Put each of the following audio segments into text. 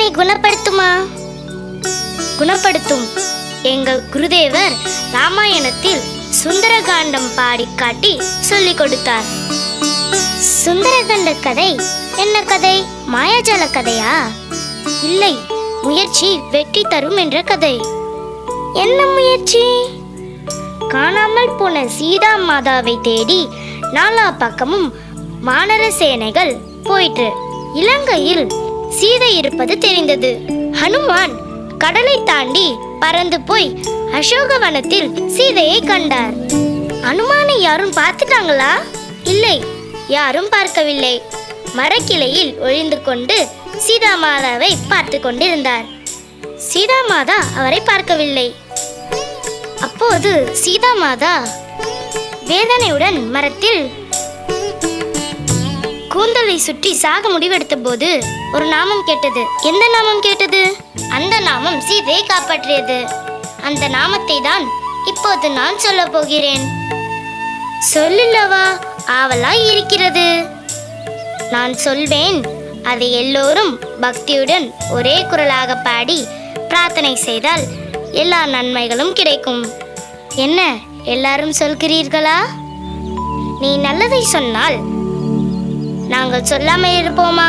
என்னை குணப்படுத்துமா? குணப்படுத்தும். எங்கள் குருதேவர் ராமாயணத்தில் சுந்தரகாண்டம் பாடி காட்டி சொல்லிக் கொடுத்தார். சுந்தரகண்ட கதை என்ன கதை? மாயாஜால கதையா? இல்லை முயற்சி வெற்றி தரும் என்ற கதை. என்ன முயற்சி? காணாமல் போன சீதா மாதாவை தேடி நாலா பக்கமும் வானர சேனைகள் போயிற்று. இலங்கையில் சீதை இருப்பது தெரிந்தது. ஹனுமான் கடலை தாண்டி பறந்து போய் அசோகவனத்தில் சீதையை கண்டார். அனுமானை யாரும் பார்த்துட்டாங்களா? இல்லை யாரும் பார்க்கவில்லை. மரக்கிளையில் ஒளிந்து கொண்டு சீதா மாதாவை பார்த்து கொண்டிருந்தார். சீதா மாதா அவரை பார்க்கவில்லை. அப்போது சீதா மாதா வேதனையுடன் மரத்தில் கூந்தலை சுற்றி சாக முடிவெடுத்த போது ஒரு நாமம் கேட்டது. எந்த நாமம் கேட்டது? அந்த நாமம் சீதையை காப்பாற்றியது. அந்த நாமத்தை தான் இப்போது நான் சொல்ல போகிறேன். சொல்லலவா ஆவலாய் இருக்கிறது. நான் சொல்வேன் அதை எல்லோரும் பக்தியுடன் ஒரே குரலாக பாடி பிரார்த்தனை செய்தால் எல்லா நன்மைகளும் கிடைக்கும். என்ன எல்லாரும் சொல்கிறீர்களா? நீ நல்லதை சொன்னால் நாங்கள் சொல்லாமல் இருப்போமா?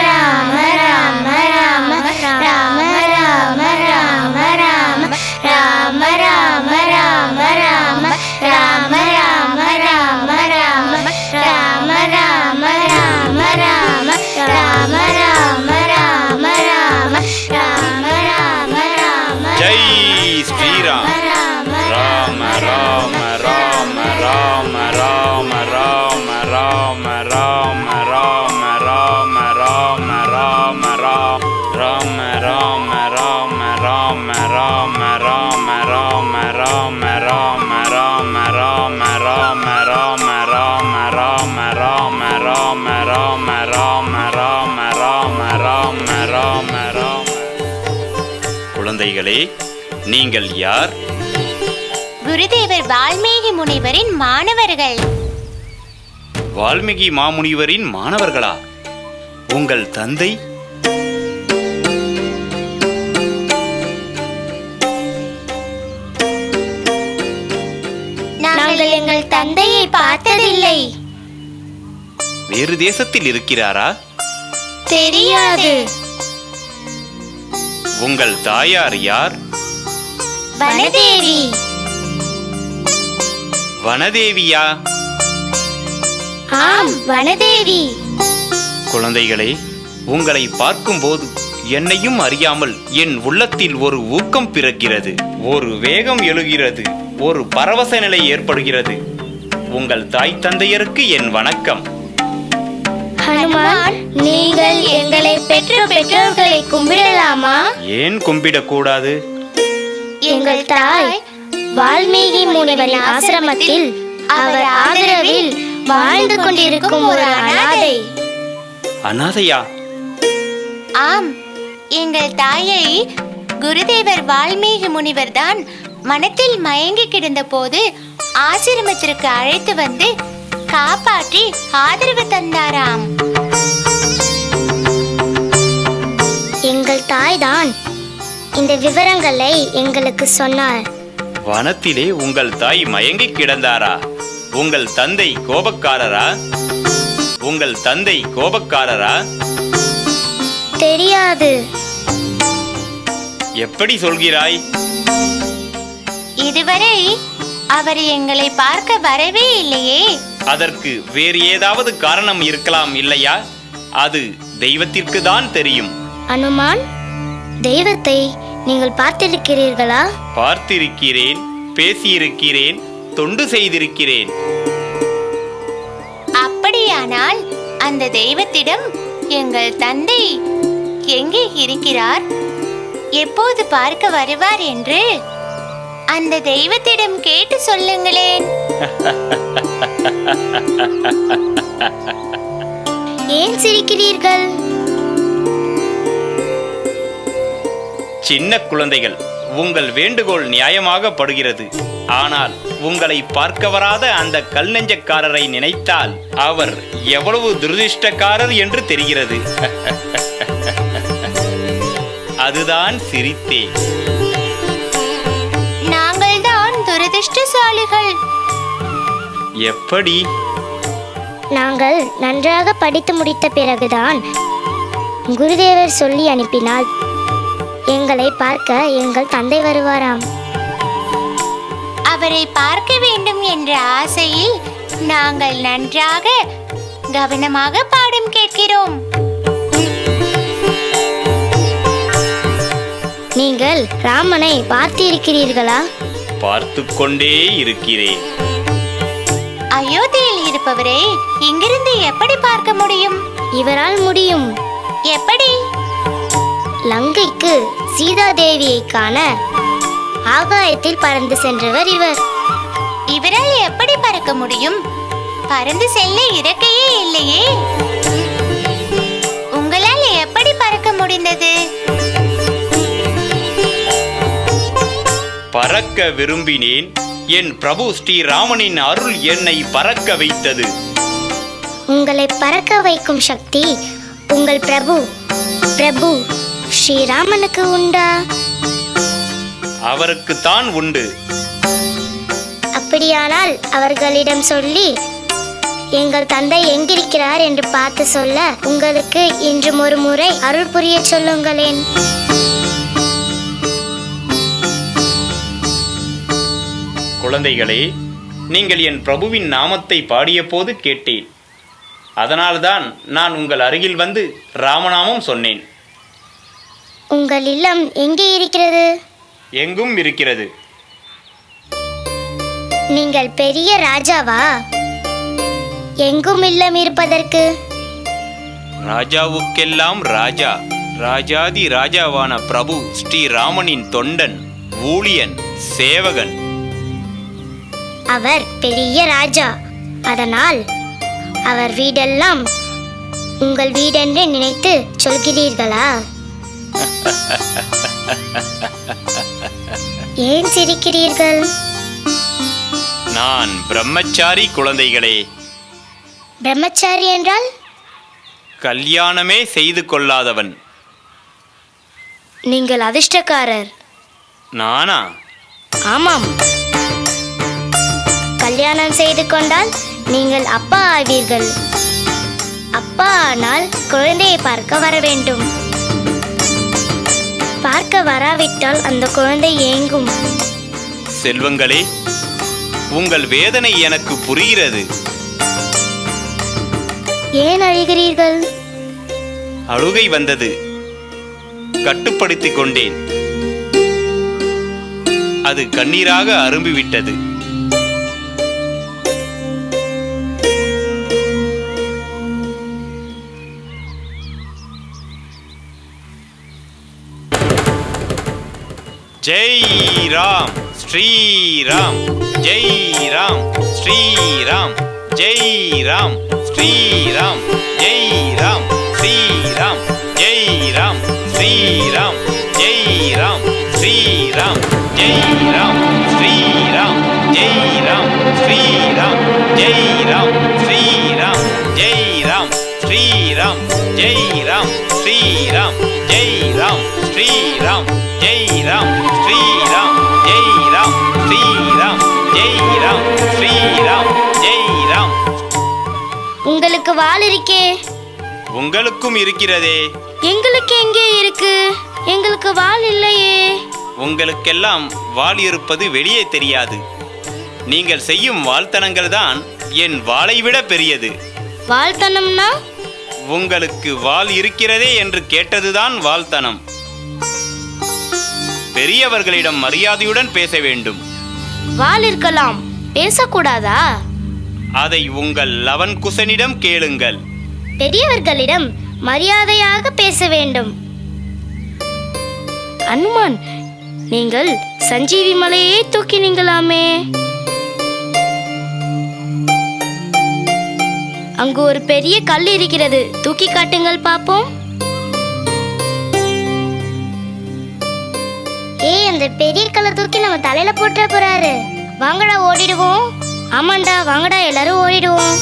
ராம ராம ராம ராம ராம ராம ராம குழந்தைகளே நீங்கள் யார்? குருதேவர் வால்மீகி முனிவரின் மாணவர்கள். வால்மீகி மாமுனிவரின் மாணவர்களா? உங்கள் தந்தை? நாங்கள் எங்கள் தந்தையை பார்த்ததில்லை. வேறு தேசத்தில் இருக்கிறாரா? தெரியாது. உங்கள் தாயார் யார்? வனதேவி. வனதேவியா? ஆம் வனதேவி. குழந்தைகளே உங்களை பார்க்கும்போது என்னையும் அறியாமல் என் உள்ளத்தில் ஒரு ஊக்கம் பிறக்கிறது. ஒரு வேகம் எழுகிறது. ஒரு பரவச நிலை ஏற்படுகிறது. உங்கள் தாய் தந்தையருக்கு என் வணக்கம். ஹனுமான் நீங்கள் எங்களை பெற்ற பெற்றோர்களை கும்பிடலாமா? ஏன் கும்பிடக்கூடாது? எங்கள் தாய் வால்மீகி முனிவரின் ஆசிரமத்தில் அவர் ஆதரவில் வாழ்ந்து கொண்டிருக்கும் ஒரு அனாதை. அனாதையா? ஆம் எங்கள் தாயை குருதேவர் வால்மீகி முனிவர் தான் மனத்தில் மயங்கி கிடந்த போது ஆசிரமத்திற்கு அழைத்து வந்து காப்பாற்றி ஆதரவு தந்தாராம். எங்கள் தாய்தான் இந்த விவரங்களை எங்களுக்கு சொன்னார். வனத்திலே உங்கள் தாய் மயங்கி கிடந்தாரா? உங்கள் தந்தை கோபக்காரரா? உங்கள் தந்தை கோபக்காரரா? தெரியாது. எப்படி சொல்கிறாய்? இதுவரை அவர் எங்களை பார்க்க வரவே இல்லையே. அதற்கு வேறு ஏதாவது காரணம் இருக்கலாம் இல்லையா? அது தெய்வத்திற்கு தான் தெரியும். அனுமான் தெய்வத்தை நீங்கள் பார்த்திருக்கிறீர்களா? பார்த்திருக்கிறேன் பேசியிருக்கிறேன் தொண்டு செய்திருக்கிறேன். அப்படியானால் அந்த தெய்வத்திடம் எங்கள் தந்தை எங்கே இருக்கிறார்? எப்போது பார்க்க வருவார் என்று அந்த தெய்வத்திடம் கேட்டு சொல்லுங்களேன். ஏன் சிரிக்கிறீர்கள்? சின்ன குழந்தைகள் உங்கள் வேண்டுகோள் நியாயமாக படுகிறது. ஆனால் உங்களை பார்க்க வராத அந்த கல் நெஞ்சக்காரரை நினைத்தால் அவர் எவ்வளவு துரதிர்ஷ்டக்காரர் என்று தெரிகிறது. அதுதான் சிரித்தேன் நாங்கள் தான் துரதிர்ஷ்டசாலிகள். எப்படி? நாங்கள் நன்றாக படித்து முடித்த பிறகுதான் குருதேவர் சொல்லி அனுப்பினார். எங்களை பார்க்க எங்கள் தந்தை வருவாராம். அவரை பார்க்க வேண்டும் என்ற ஆசையில் நாங்கள் நன்றாக கவனமாக பாடம் கேட்கிறோம். நீங்கள் ராமனை பார்த்திருக்கிறீர்களா? பார்த்து கொண்டே இருக்கிறேன். அயோத்தியில் இருப்பவரை இங்கிருந்து எப்படி பார்க்க முடியும்? இவரால் முடியும். எப்படி? லங்கைக்கு சீதா தேவியை காண ஆகாயத்தில் பறந்து சென்றவர் இவர். இவரால் எப்படி பறக்க முடியும்? பறந்து செல்ல இறக்கையே இல்லையே. உங்களால் எப்படி பறக்க முடிந்தது? பறக்க விரும்பினேன். என் பிரபு ஸ்ரீராமனின் அருள் என்னை பறக்க வைத்தது. உங்களை பறக்க வைக்கும் சக்தி உங்கள் பிரபு பிரபு ஸ்ரீராமனுக்கு உண்டா? அவருக்குத்தான் உண்டு. அப்படியானால் அவர்களிடம் சொல்லி எங்கள் தந்தை எங்கிருக்கிறார் என்று பார்த்து சொல்ல உங்களுக்கு இன்றும் ஒரு முறை அருள் புரிய சொல்லுங்களேன். குழந்தைகளே நீங்கள் என் பிரபுவின் நாமத்தை பாடிய போது கேட்டேன். அதனால்தான் நான் உங்கள் அருகில் வந்து ராமநாமம் சொன்னேன். உங்கள் இல்லம் எங்கே இருக்கிறது? எங்கும் இருக்கிறது. நீங்கள் பெரிய ராஜாவா? எங்கும் இல்லம் இருப்பதற்கு? ராஜாவுக்கெல்லாம் ராஜா ராஜாதி ராஜாவான பிரபு ஸ்ரீராமனின் தொண்டன் ஊழியன் சேவகன் அவர் பெரிய ராஜா. அதனால் அவர் வீடெல்லாம் உங்கள் வீடென்று நினைத்து சொல்கிறீர்களா? ஏன் சிரிக்கிறீர்கள்? நான் பிரம்மச்சாரி குழந்தைகளே. பிரம்மச்சாரி என்றால்? கல்யாணமே செய்து கொள்ளாதவன். நீங்கள் அதிர்ஷ்டக்காரர். நானா? ஆமாம். கல்யாணம் செய்து கொண்டால் நீங்கள் அப்பா ஆவீர்கள். அப்பா ஆனால் குழந்தையை பார்க்க வர வேண்டும். பார்க்க வராவிட்டால் அந்த குழந்தை ஏங்கும். செல்வங்களே உங்கள் வேதனை எனக்கு புரிகிறது. ஏன் அழுகிறீர்கள்? அழுகை வந்தது. கட்டுப்படுத்திக் கொண்டேன். அது கண்ணீராக அரும்பிவிட்டது. ஜெய் ராம் ஸ்ரீராம் ஜெய் ராம் ஸ்ரீராம் ஜெய் ராம் ஸ்ரீராம் ஜெய் ராம் ஸ்ரீராம் ஜெய் ராம் ஸ்ரீராம் ஜெய் ராம் ஸ்ரீராம் ஜெய் ராம் ஸ்ரீராம் ஜெய் ராம் ஸ்ரீராம் ஜெய் ராம் ஸ்ரீராம் ஜெய் ராம் ஸ்ரீராம் ஜெய் ராம் ஸ்ரீராம் ஜெய் ராம் ஸ்ரீராம் ஜெய் ராம் ஸ்ரீராம் ஜெய் ராம் ஸ்ரீராம் ஜெய் ராம் ஸ்ரீராம் ஜெய் ராம் உங்களுக்கு வால் இருக்கே. உங்களுக்கும் இருக்கிறதே. எங்களுக்கு எங்கே இருக்கு? எங்களுக்கு வால் இல்லையே. உங்களுக்கெல்லாம் வாள் இருப்பது வெளியே தெரியாது. நீங்கள் செய்யும் வாழ்த்தனங்கள் தான் என் வாளை விட பெரியது. வாழ்த்தனம்னா உங்களுக்கு வாள் இருக்கிறதே என்று கேட்டதுதான் வாழ்த்தனம் பெரியவர்களிடம் மரியாதையுடன் பேச வேண்டும். வால் இருக்கலாம் பேசக்கூடாதா? அதை உங்கள் லவன் குசனிடம் கேளுங்கள். பெரியவர்களிடம் மரியாதையாக பேச வேண்டும். அனுமான் நீங்கள் சஞ்சீவி மலையே தூக்கினீங்களாமே அங்கு ஒரு பெரிய கல் இருக்கிறது. தூக்கி காட்டுங்கள் பாப்போம் ஏய் அந்த பெரிய கலர் தூக்கி நம்ம தலையில போட்டுற போறாரு. வாங்கடா ஓடிடுவோம். ஆமாண்டா வாங்கடா எல்லாரும் ஓடிடுவோம்.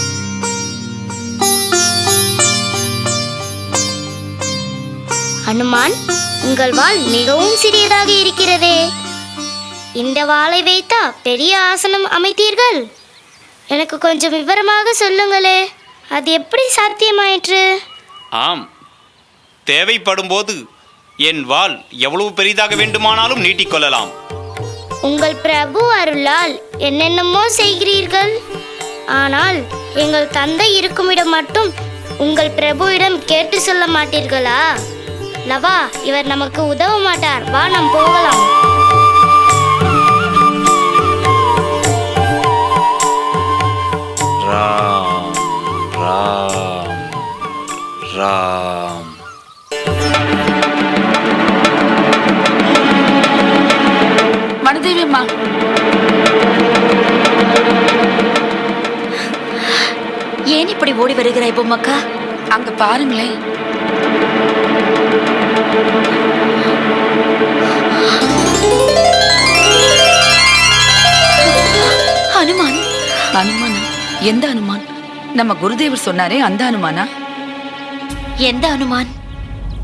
அனுமான் உங்கள் வாள் மிகவும் சிறியதாக இருக்கிறதே. இந்த வாளை வைத்தா பெரிய ஆசனம் அமைத்தீர்கள்? எனக்கு கொஞ்சம் விவரமாக சொல்லுங்களே. அது எப்படி சாத்தியமாயிற்று? ஆம் தேவைப்படும் போது என் வாள் எவ்வளவு பெரிதாக வேண்டுமானாலும் நீட்டிக்கொள்ளலாம். உங்கள் பிரபு அருளால் என்னென்னமோ செய்கிறீர்கள். ஆனால் எங்கள் தந்தை இருக்குமிடம் மட்டும் உங்கள் பிரபுவிடம் கேட்டு சொல்ல மாட்டீர்களா? லவா இவர் நமக்கு உதவ மாட்டார். வா நாம் போகலாம். ராம் ராம் ராம். வனதேவி அம்மா ஏன் இப்படி ஓடி வருகிறாய் பொம்மக்கா? அங்க பாருங்களேன். ஹனுமான் அனுமானா? எந்த அனுமான்? நம்ம குருதேவர் சொன்னாரே அந்த அனுமானா? எந்த அனுமான்?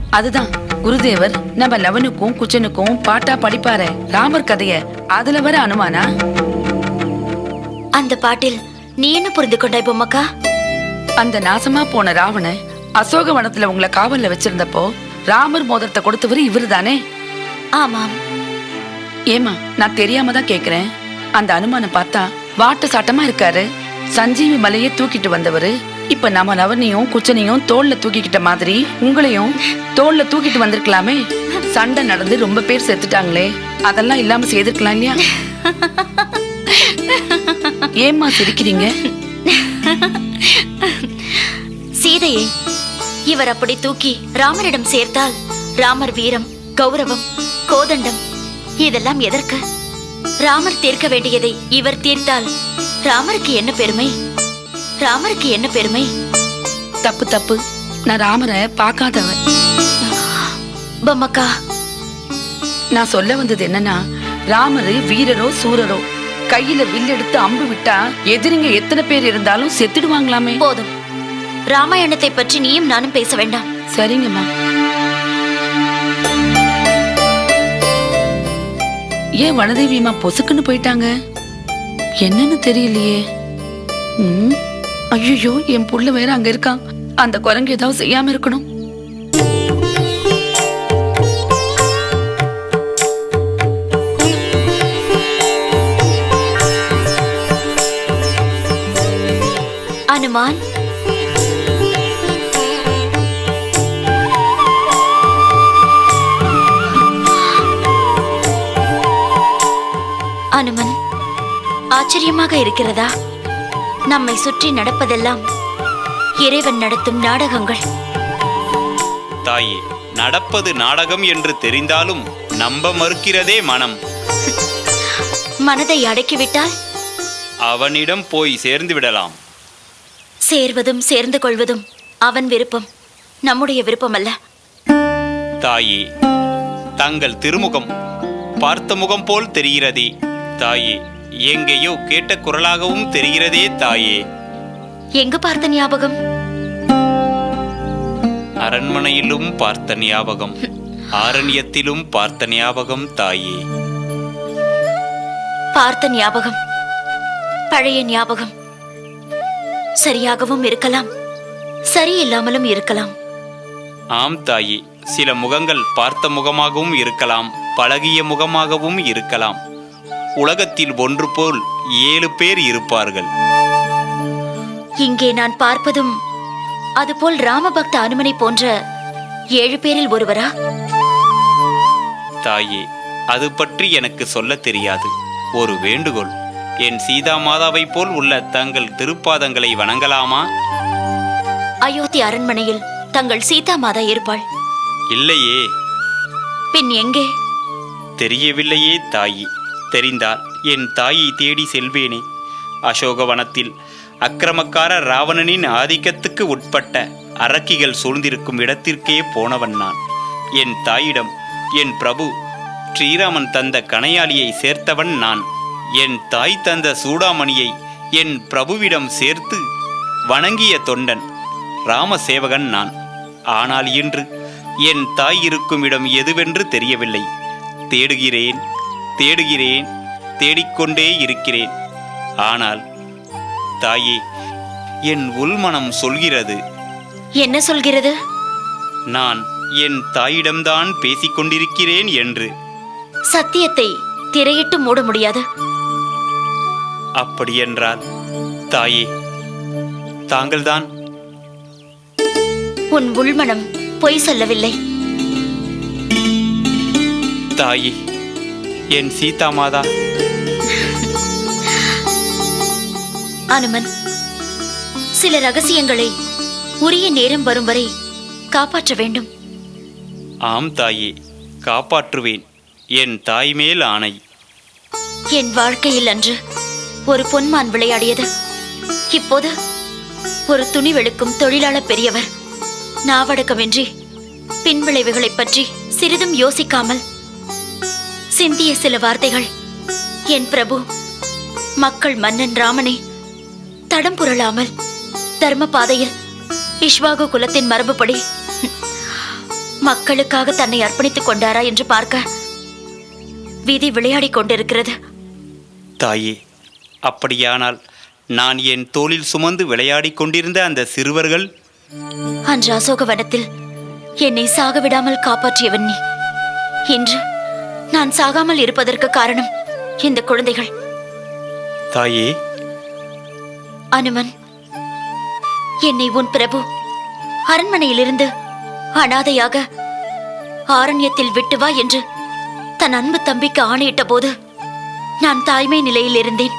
அதுதான். குருதேவர் நம்ம லவனுக்கும் குச்சனுக்கும் பாட்டா படிப்பாரே. ராமர் கதைய அதுல வர அனுமானா? அந்த பாட்டில் நீ என்ன புரிந்து கொண்டாய் பொம்மக்கா? அந்த நாசமா போன ராவணன் அசோகவனத்துல உங்களை காவல்ல வச்சிருந்தப்போ ராமர் மோதிரத்தை கொடுத்தவர் இவரு தானே ஆமாம். ஏமா நான் தெரியாம தான் கேக்குறேன். அந்த அனுமானம் பார்த்தா வாட்ட சாட்டமா இருக்காரு. சஞ்சீவி மலையை தூக்கிட்டு வந்தவரு இப்ப நம்ம நவனையும் குச்சனையும் தோல்ல தூக்கிக்கிட்ட மாதிரி உங்களையும் தோல்ல தூக்கிட்டு வந்திருக்கலாமே. சண்டை நடந்து ரொம்ப பேர் செத்துட்டாங்களே. அதெல்லாம் இல்லாம செய்திருக்கலாம் இல்லையா? ஏம்மா சிரிக்கிறீங்க? சீதையை இவர் அப்படி தூக்கி ராமரிடம் சேர்த்தால் ராமர் வீரம் கௌரவம் கோதண்டம் இதெல்லாம் எதற்கு? ராமர் தீர்க்க வேண்டியதை இவர் தீர்த்தால் ராமருக்கு என்ன பெருமை? ராமருக்கு என்ன பெருமை? தப்பு தப்பு. நான் ராமரை பார்க்காதவன். பொம்மக்கா. நான் சொல்ல வந்தது என்னன்னா ராமரு வீரரோ சூரரோ கையில வில் எடுத்து அம்பு விட்டா எதிரிங்க எத்தனை பேர் இருந்தாலும் செத்துடுவாங்களாமே. போதும். ராமாயணத்தை பற்றி நீயும் நானும் பேச வேண்டாம். சரிங்கம்மா ஏன் வனதேவியம்மா பொசுக்குன்னு போயிட்டாங்க? என்னன்னு தெரியலையே. ம்? ஐயோ என் புள்ள வேற அங்க இருக்கான் அந்த குரங்கு ஏதாவது செய்யாம இருக்கணும். அனுமான். அனுமன் ஆச்சரியமாக இருக்கிறதா? நம்மை சுற்றி நடப்பதெல்லாம் இறைவன் நடத்தும் நாடகங்கள். தாயே நடப்பது நாடகம் என்று தெரிந்தாலும் நம்ப மறுக்கிறதே மனம். மனதை அடக்கிவிட்டால்? அவனிடம் போய் சேர்ந்து விடலாம். சேர்வதும் சேர்ந்து கொள்வதும் அவன் விருப்பம் நம்முடைய விருப்பம் அல்ல தாயே தங்கள் திருமுகம் பார்த்த முகம் போல் தெரிகிறதே. தாயே எங்கேயோ கேட்ட குரலாகவும் தெரிகிறதே தாயே. எங்கு பார்த்த ஞாபகம்? அரண்மனையிலும் பார்த்த ஞாபகம். ஆரண்யத்திலும் பார்த்த ஞாபகம் தாயே. பார்த்த ஞாபகம். பழைய ஞாபகம். சரியாகவும் இருக்கலாம். சரியில்லாமலும் இருக்கலாம். ஆம் தாயே சில முகங்கள் பார்த்த முகமாகவும் இருக்கலாம் பழகிய முகமாகவும் இருக்கலாம். உலகத்தில் ஒன்று போல் ஏழு பேர் இருப்பார்கள். இங்கே நான் பார்ப்பதும் அதுபோல் ராமபக்த அனுமனை போன்ற ஏழு பேரில் ஒருவரா? தாயே அது பற்றி எனக்கு சொல்ல தெரியாது. ஒரு வேண்டுகோள் என் சீதா மாதாவைப் போல் உள்ள தங்கள் திருப்பாதங்களை வணங்கலாமா? அயோத்தி அரண்மனையில் தங்கள் சீதா மாதா இருப்பாள். இல்லையே. பின் எங்கே? தெரியவில்லையே தாயி. தெரிந்தால் என் தாயை தேடி செல்வேனே. அசோகவனத்தில் அக்கிரமக்கார ராவணனின் ஆதிக்கத்துக்கு உட்பட்ட அரக்கிகள் சூழ்ந்திருக்கும் இடத்திற்கே போனவன் நான். என் தாயிடம் என் பிரபு ஸ்ரீராமன் தந்த கணையாளியை சேர்த்தவன் நான். என் தாய் தந்த சூடாமணியை என் பிரபுவிடம் சேர்த்து வணங்கிய தொண்டன் ராமசேவகன் நான். ஆனால் இன்று என் தாய் இருக்கும் இடம் எதுவென்று தெரியவில்லை. தேடுகிறேன் தேடுகிறேன் தேடிக்கொண்டே இருக்கிறேன். ஆனால் தாயே என் உள்மனம் சொல்கிறது. என்ன சொல்கிறது? நான் என் தாயிடம்தான் பேசிக் கொண்டிருக்கிறேன் என்று. சத்தியத்தை திரையிட்டு மூட முடியாது. அப்படியென்றால் தாயே தாங்கள்தான். உன் உள்மனம் பொய் சொல்லவில்லை. தாயே என் சீதா மாதா. அனுமன் சில ரகசியங்களை உரிய நேரம் வரும் வரை காப்பாற்ற வேண்டும். ஆம் தாயே காப்பாற்றுவேன். என் தாய் மேல் ஆணை. என் வாழ்க்கையில் அன்று ஒரு பொன்மான் விளையாடியது. இப்போது ஒரு துணி வெளுக்கும் தொழிலாளர் பெரியவர் நாவடக்கமின்றி பின்விளைவுகளைப் பற்றி சிறிதும் யோசிக்காமல் சிந்திய சில வார்த்தைகள். என் பிரபு மக்கள் மன்னன் ராமனை தடம் புரளாமல் தர்ம பாதையில் இஷ்வாகு குலத்தின் மரபுப்படி மக்களுக்காக தன்னை அர்ப்பணித்துக் கொண்டாரா என்று பார்க்க விதி விளையாடிக் கொண்டிருக்கிறது. தாயே அப்படியானால் நான் என் தோளில் சுமந்து விளையாடிக் கொண்டிருந்த அந்த சிறுவர்கள்? அன்று அசோகவனத்தில் என்னை சாக விடாமல் காப்பாற்றியவன் நீ. இன்று நான் சாகாமல் இருப்பதற்கு காரணம் இந்த குழந்தைகள். தாயே. அனுமன் என்னை உன் பிரபு. அரண்மனையிலிருந்து அனாதையாக ஆரண்யத்தில் விட்டு வா என்று தன் அன்பு தம்பிக்கு ஆணையிட்ட போது நான் தாய்மை நிலையில் இருந்தேன்.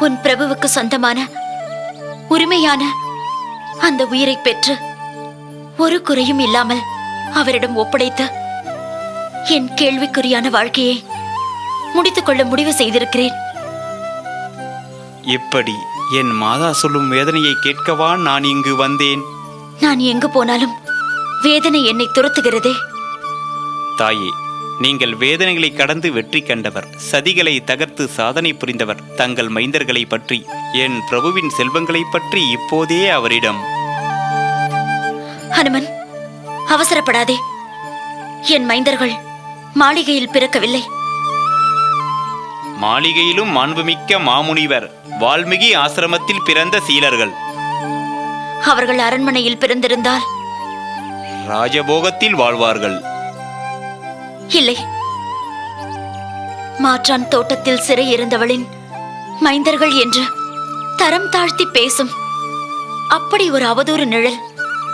உன் பிரபுவுக்கு சொந்தமான உரிமையான அந்த உயிரை பெற்று ஒரு குறையும் இல்லாமல் அவரிடம் ஒப்படைத்து என் கேள்விக்குறியான வாழ்க்கையை முடித்துக் கொள்ள முடிவு செய்திருக்கிறேன். இப்படி என் மாதா சொல்லும் வேதனையை கேட்கவா நான் இங்கு வந்தேன்? நான் எங்கு போனாலும் வேதனை என்னை துரத்துகிறதே. தாயே நீங்கள் வேதனைகளை கடந்து வெற்றி கண்டவர் சதிகளை தகர்த்து சாதனை புரிந்தவர் தங்கள் மைந்தர்களை பற்றி என் பிரபுவின் செல்வங்களைப் பற்றி இப்போதே அவரிடம். ஹனுமன் அவசரப்படாதே. என் மைந்தர்கள் மாளிகையில் பிறக்கவில்லை. மாளிகையிலும் மாண்புமிக்க மாமுனிவர் வால்மீகி ஆசிரமத்தில் பிறந்த சீலர்கள். அவர்கள் அரண்மனையில் பிறந்திருந்தால்? ராஜபோகத்தில் வாழ்வார்கள். இல்லை. மாற்றான் தோட்டத்தில் சிறை இருந்தவளின் மைந்தர்கள் என்று தரம் தாழ்த்தி பேசும். அப்படி ஒரு அவதூறு நிழல்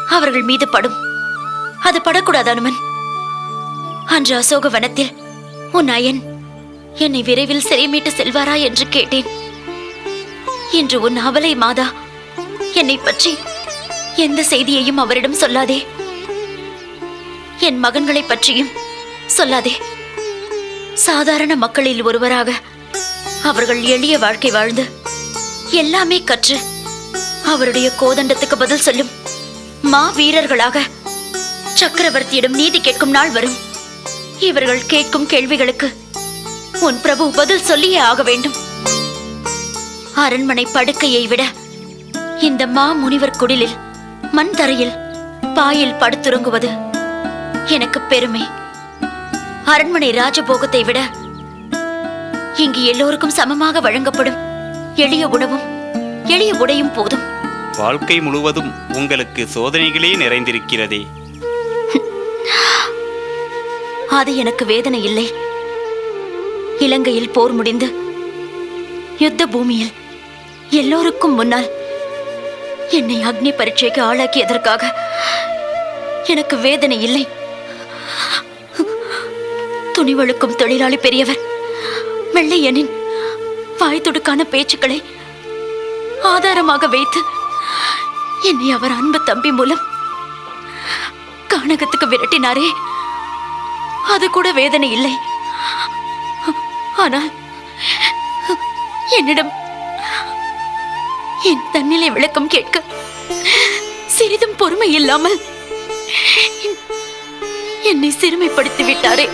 அவர்கள் மீது படும். அது படக்கூடாது அனுமன். அன்று அசோக வனத்தில் உன் அயன் என்னை விரைவில் சிறை மீட்டு செல்வாரா என்று கேட்டேன். இன்று உன் அவலை மாதா என்னை பற்றி எந்த செய்தியையும் அவரிடம் சொல்லாதே. என் மகன்களைப் பற்றியும் சொல்லாதே. சாதாரண மக்களில் ஒருவராக அவர்கள் எளிய வாழ்க்கை வாழ்ந்து எல்லாமே கற்று அவருடைய கோதண்டத்துக்கு பதில் சொல்லும் மா வீரர்களாக சக்கரவர்த்தியிடம் நீதி கேட்கும் நாள் வரும். இவர்கள் கேட்கும் கேள்விகளுக்கு உன் பிரபு பதில் சொல்லியே ஆக வேண்டும். அரண்மனை படுக்கையை விட இந்த மா முனிவர் குடிலில் மண் தரையில் பாயில் படுத்துறங்குவது எனக்கு பெருமை. அரண்மனை ராஜபோகத்தை விட இங்கு எல்லோருக்கும் சமமாக வழங்கப்படும் எளிய உணவும் எளிய உடையும் போதும். வாழ்க்கை முழுவதும் உங்களுக்கு சோதனைகளே நிறைந்திருக்கிறதே. அது எனக்கு வேதனை இல்லை. இலங்கையில் போர் முடிந்து யுத்த பூமியில் எல்லோருக்கும் முன்னால் என்னை அக்னி பரீட்சைக்கு ஆளாக்கியதற்காக எனக்கு வேதனை இல்லை. துணிவழுக்கும் தொழிலாளி பெரியவர் வெள்ளையனின் வாய் துடுக்கான பேச்சுக்களை ஆதாரமாக வைத்து என்னை அவர் அன்பு தம்பி மூலம் கானகத்துக்கு விரட்டினாரே. அது கூட வேதனை இல்லை. ஆனால் என்னிடம் என் தன்னிலை விளக்கம் கேட்க சிறிதும் பொறுமை இல்லாமல் என்னை சிறுமைப்படுத்தி விட்டாரே.